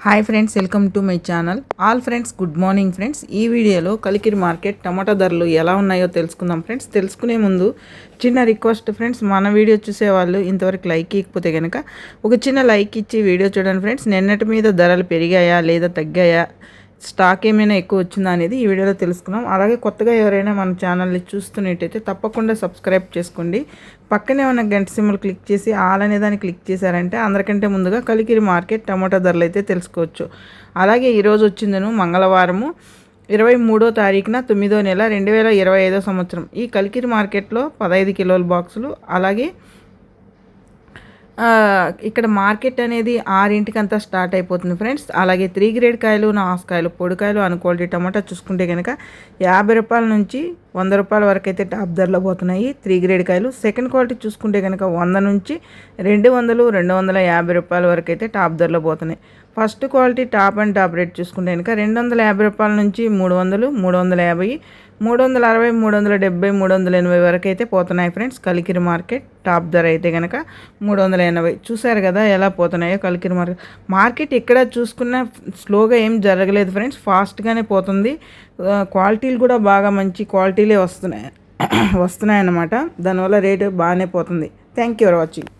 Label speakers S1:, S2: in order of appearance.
S1: Hi friends welcome to my channel all friends good morning friends ఈ వీడియోలో Kalikiri market టమాటా ధరలు ఎలా ఉన్నాయో తెలుసుకుందాం ఫ్రెండ్స్ తెలుసుకునే ముందు చిన్న రిక్వెస్ట్ ఫ్రెండ్స్ మన వీడియో చూసేవాళ్ళు ఇంతవరకు లైక్ ఇకపోతే కనుక ఒక చిన్న లైక్ ఇచ్చి వీడియో చూడండి ఫ్రెండ్స్ నిన్నటి మీద ధరలు పెరిగాయా లేదా తగ్గాయా? స్టాక్ ఏమైనా ఎక్కువ వచ్చిందా అనేది ఈ వీడియోలో తెలుసుకున్నాం అలాగే కొత్తగా ఎవరైనా మన ఛానల్ని చూస్తున్నట్టయితే తప్పకుండా సబ్స్క్రైబ్ చేసుకోండి. పక్కనే ఉన్న గంట సిమ్లు క్లిక్ చేసి ఆల్ అనే దాన్ని క్లిక్ చేశారంటే అందరికంటే ముందుగా కలికిరి మార్కెట్ టమాటా ధరలు అయితే తెలుసుకోవచ్చు. అలాగే ఈరోజు వచ్చిందను మంగళవారము ఇరవై మూడో తారీఖున తొమ్మిదో నెల రెండు వేల ఇరవై ఐదో సంవత్సరం. ఈ కలికిరి మార్కెట్లో పదహైదు కిలోల బాక్సులు అలాగే ఇక్కడ మార్కెట్ అనేది ఆరింటికి అంతా స్టార్ట్ అయిపోతుంది ఫ్రెండ్స్. అలాగే త్రీ గ్రేడ్ కాయలు నాసుకాయలు పొడికాయలు అన్ క్వాలిటీ టమాటా చూసుకుంటే కనుక యాభై రూపాయల నుంచి వంద రూపాయల వరకు అయితే టాప్ ధరలో పోతున్నాయి. త్రీ గ్రేడ్ కాయలు. సెకండ్ క్వాలిటీ చూసుకుంటే కనుక వంద నుంచి రెండు వందలు రెండు వందల యాభై రూపాయల వరకు అయితే టాప్ ధరలో పోతున్నాయి. First quality top and top rate చూసుకుంటే కనుక రెండు వందల యాభై రూపాయల నుంచి మూడు వందలు మూడు వందల యాభై మూడు వందల అరవై మూడు వందల డెబ్బై మూడు వందల ఎనభై వరకు అయితే పోతున్నాయి ఫ్రెండ్స్. కలికిరి మార్కెట్ టాప్ ధర అయితే కనుక మూడు వందల ఎనభై. చూసారు కదా ఎలా పోతున్నాయో కలికిరి మార్కెట్. మార్కెట్ ఎక్కడ చూసుకున్నా స్లోగా ఏం జరగలేదు ఫ్రెండ్స్. ఫాస్ట్గానే పోతుంది. క్వాలిటీలు కూడా బాగా మంచి క్వాలిటీలే వస్తున్నాయి. వస్తున్నాయి అన్నమాట దానివల్ల రేటు బాగానే పోతుంది. Thank you for watching